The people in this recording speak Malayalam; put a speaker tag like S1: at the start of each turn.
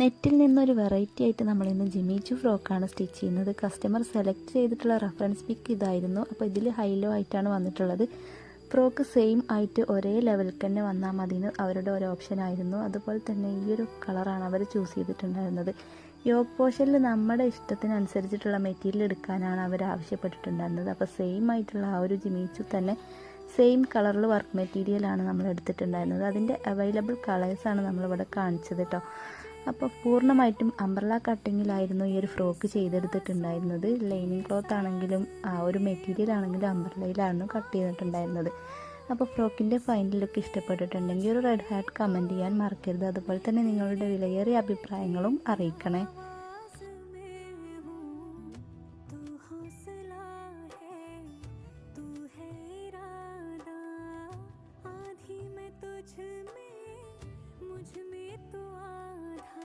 S1: നെറ്റിൽ നിന്നൊരു വെറൈറ്റി ആയിട്ട് നമ്മൾ ഇന്ന് ജിമിച്ചു ഫ്രോക്കാണ് സ്റ്റിച്ച് ചെയ്യുന്നത്. കസ്റ്റമർ സെലക്ട് ചെയ്തിട്ടുള്ള റെഫറൻസ് പിക്ക് ഇതായിരുന്നു. അപ്പോൾ ഇതിൽ ഹൈലോ ആയിട്ടാണ് വന്നിട്ടുള്ളത്. ഫ്രോക്ക് സെയിം ആയിട്ട് ഒരേ ലെവലിൽ തന്നെ വന്നാൽ മതി അവരുടെ ഒരു ഓപ്ഷൻ ആയിരുന്നു. അതുപോലെ തന്നെ ഈ ഒരു കളറാണ് അവർ ചൂസ് ചെയ്തിട്ടുണ്ടായിരുന്നത്. യോഗ് പോഷനിൽ നമ്മുടെ ഇഷ്ടത്തിനനുസരിച്ചിട്ടുള്ള മെറ്റീരിയൽ എടുക്കാനാണ് അവർ ആവശ്യപ്പെട്ടിട്ടുണ്ടായിരുന്നത്. അപ്പോൾ സെയിം ആയിട്ടുള്ള ആ ഒരു ജിമിച്ചു തന്നെ സെയിം കളറിൽ വർക്ക് മെറ്റീരിയലാണ് നമ്മൾ എടുത്തിട്ടുണ്ടായിരുന്നത്. അതിന്റെ അവൈലബിൾ കളേഴ്സാണ് നമ്മളിവിടെ കാണിച്ചത് കേട്ടോ അപ്പോൾ പൂർണമായിട്ടും അംബ്രല കട്ടിങ്ങിലായിരുന്നു ഈ ഒരു ഫ്രോക്ക് ചെയ്തെടുത്തിട്ടുണ്ടായിരുന്നത്. ലൈനിങ് ക്ലോത്ത് ആണെങ്കിലും ആ ഒരു മെറ്റീരിയൽ ആണെങ്കിലും അംബ്രലയിലായിരുന്നു കട്ട് ചെയ്തിട്ടുണ്ടായിരുന്നത്. അപ്പോൾ ഫ്രോക്കിന്റെ ഫൈനൽ ലുക്ക് ഇഷ്ടപ്പെട്ടിട്ടുണ്ടെങ്കിൽ ഒരു റെഡ് ഹാർട്ട് കമന്റ് ചെയ്യാൻ മറക്കരുത്. അതുപോലെ തന്നെ നിങ്ങളുടെ വിലയേറിയ അഭിപ്രായങ്ങളും അറിയിക്കണേ.